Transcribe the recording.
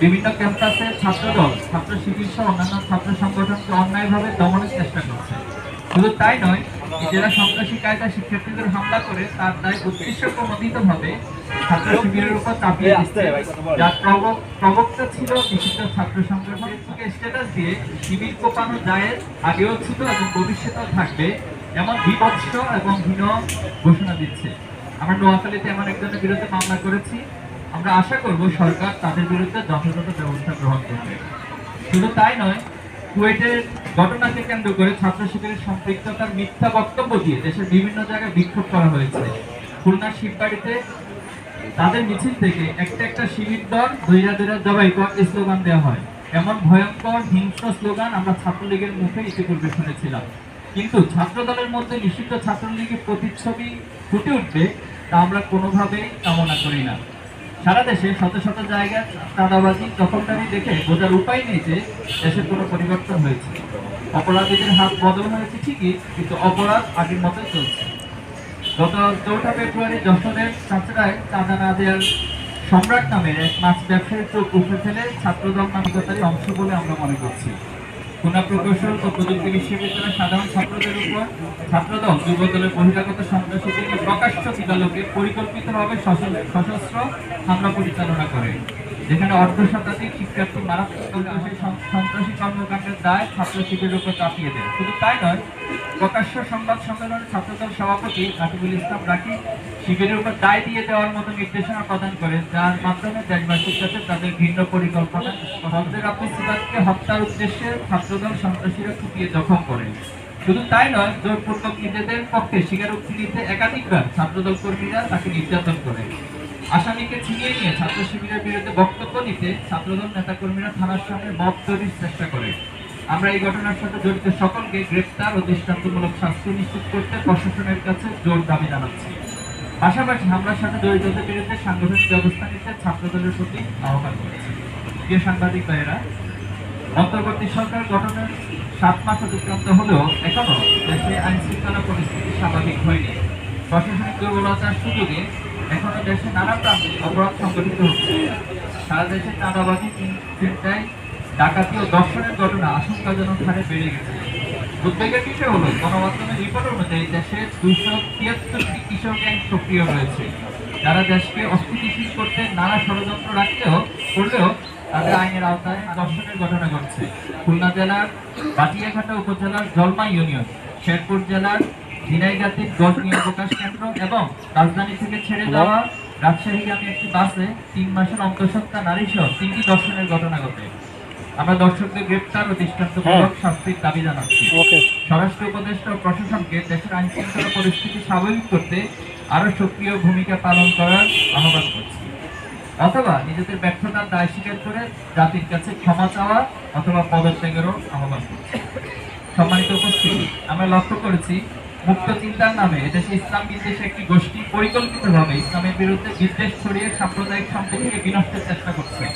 বিভিন্ন ক্যাম্পাসে ছাত্রদল ছাত্র শিবির সহ অন্যান্য ছাত্র সংগঠনকে অন্যায়ভাবে দমনের চেষ্টা করছে। শুধু তাই নয় যারা সন্ত্রাসী কায়দা শিক্ষার্থীদের হামলা করে তার দায় উদ্দেশ্য প্রণোদিতভাবে ছাত্র শিবিরের উপর চাপিয়ে দিচ্ছে। যার প্রবক- প্রবক্তা ছিল নিষিদ্ধ ছাত্র সংগঠন থেকে স্ট্যাটাস দিয়ে শিবির কোপানো যায় আগেও ছিল এবং ভবিষ্যতেও থাকবে এমন বিভৎস এবং হীন ঘোষণা দিচ্ছে। আমরা নোয়াখালীতে এমন একজনের বিরুদ্ধে মামলা করেছি। আমরা আশা করব সরকার তাদের বিরুদ্ধে যথাযথ ব্যবস্থা গ্রহণ করবে। শুধু তাই নয় কুয়েটের ঘটনাকে কেন্দ্র করে ছাত্র শিবিরের সম্পৃক্ততার মিথ্যা বক্তব্য দিয়ে দেশের বিভিন্ন জায়গায় বিক্ষোভ করা হয়েছে। খুলনার শিববাড়িতে তাদের মিছিল থেকে একটা একটা শিবির দল দৈরা দৈরা জবাই কর স্লোগান দেওয়া হয়। এমন ভয়ঙ্কর, হিংস্র স্লোগান আমরা ছাত্রলীগের মুখে ইতিপূর্বে শুনেছিলাম। কিন্তু ছাত্র দলের মধ্যে নিষিদ্ধ ছাত্রলীগের প্রতিচ্ছবি ফুটে উঠবে তা আমরা কোনোভাবেই কামনা করি না। সারা দেশে শত শত জায়গায় চাঁদাবাজি দখলদারি দেখে বোঝার উপায় নেই যে দেশে কোনো পরিবর্তন হয়েছে। অপরাধীদের হাত বদল হয়েছে ঠিকই, কিন্তু অপরাধ আগের মতো চলছে। গত চৌঠা ফেব্রুয়ারি যশোরের চাঁচড়ায় চাঁদা না দেওয়ার সম্রাট নামের এক মাছ ব্যবসায়ীর চোখ উঠে ফেলে ছাত্রদল নামিকতারই অংশ বলে আমরা মনে করছি। খুলনা প্রকৌশল ও প্রযুক্তি বিশ্ববিদ্যালয়ের সাধারণ ছাত্রদের উপর ছাত্রদল যুবদলের বহিরাগত সন্ত্রাসীদেরকে প্রকাশ্য দিবালোকে পরিকল্পিতভাবে সশস্ত্র হামলা পরিচালনা করে। যেখানে অর্ধ শতাধিক শিক্ষার্থী মারাত্মক সন্ত্রাসী কর্মকাণ্ডের দায় ছাত্র শিবিরের উপর চাপিয়ে দেয়। শুধু তাই নয়, প্রকাশ্য সংবাদ সম্মেলনে ছাত্রদল সভাপতি রাকিবুল ইসলাম রাকি শিবিরের উপর দায় দিয়ে দেওয়ার মতো নির্দেশনা প্রদান করেন, যার মাধ্যমে দেশবাসীর কাছে তাদের ভিন্ন পরিকল্পনা হজের আব্দুল হত্যার উদ্দেশ্যে ছাত্রদল সন্ত্রাসীরা কুপিয়ে জখম করে শুধু তাই নয়, জোরপূর্বক নিজেদের পক্ষে স্বীকারোক্তি নিতে একাধিকবার ছাত্রদল কর্মীরা তাকে নির্যাতন করে আসামিকে ছিনিয়ে নিয়ে ছাত্র শিবিরের বিরুদ্ধে বক্তব্য নিতে ছাত্রদল নেতাকর্মীরা থানার সামনে মব তৈরির চেষ্টা করে। আমরা এই ঘটনার সাথে জড়িত সকলকে গ্রেপ্তার ও দৃষ্টান্তমূলক শাস্তি নিশ্চিত করতে প্রশাসনের কাছে জোর দাবি জানাচ্ছি। পাশাপাশি হামলার সাথে জড়িতদের বিরুদ্ধে সাংগঠনিক ব্যবস্থা নিতে ছাত্রদলের প্রতি আহ্বান করেছি প্রিয় সাংবাদিক ভাইয়েরা, অন্তর্বর্তী সরকার গঠনের সাত মাস অতিক্রান্ত হলেও এখনও দেশে আইন শৃঙ্খলা পরিস্থিতি স্বাভাবিক হয়নি। প্রশাসনিক দুর্বলতার সুযোগে এখনও দেশে নানা প্রান্তে অপরাধ সংগঠিত হচ্ছে। সারা দেশে চাঁদাবাজি চিন্তায় ডাকাতি ও দর্শনের ঘটনা আশঙ্কাজনক হারে বেড়ে গেছে। উদ্বেগের বিষয় হলো, গণমাধ্যমের রিপোর্ট অনুযায়ী দেশে দুইশো তিয়াত্তরটি কৃষক গ্যাং সক্রিয় রয়েছে। যারা দেশকে অস্থিতিশীল করতে নানা ষড়যন্ত্র রাখলেও, করলেও তাদের আইনের আওতায় দর্শনের ঘটনা ঘটছে। খুলনা জেলার বাটিয়াঘাটা উপজেলার জলমা ইউনিয়ন, শেরপুর জেলার ঝিনাইগাতির গজনীয় প্রকাশ কেন্দ্র এবং রাজধানী থেকে ছেড়ে যাওয়া রাজশাহীগামী একটি বাসে তিন মাসের অন্তঃসত্ত্বা নারী সহ তিনটি দর্শনের ঘটনা ঘটে। আমরা দর্শকদের গ্রেপ্তার ও দৃষ্টান্তমূলক শাস্তির দাবি জানাচ্ছি। স্বরাষ্ট্র উপদেষ্টা ও প্রশাসনকে দেশের আইন শৃঙ্খলা পরিস্থিতি স্বাভাবিক করতে আরও সক্রিয় ভূমিকা পালন করার আহ্বান করছি। অথবা নিজেদের ব্যর্থতার দায় স্বীকার করে জাতির কাছে ক্ষমা চাওয়া অথবা পদত্যাগেরও আহ্বান করছি। সম্মানিত উপস্থিতি আমরা লক্ষ্য করেছি মুক্ত চিন্তার নামে এদেশে ইসলাম বিদ্বেষে একটি গোষ্ঠী পরিকল্পিতভাবে ইসলামের বিরুদ্ধে বিদ্বেষ ছড়িয়ে সাম্প্রদায়িক সম্পর্ককে বিনষ্টের চেষ্টা করছে।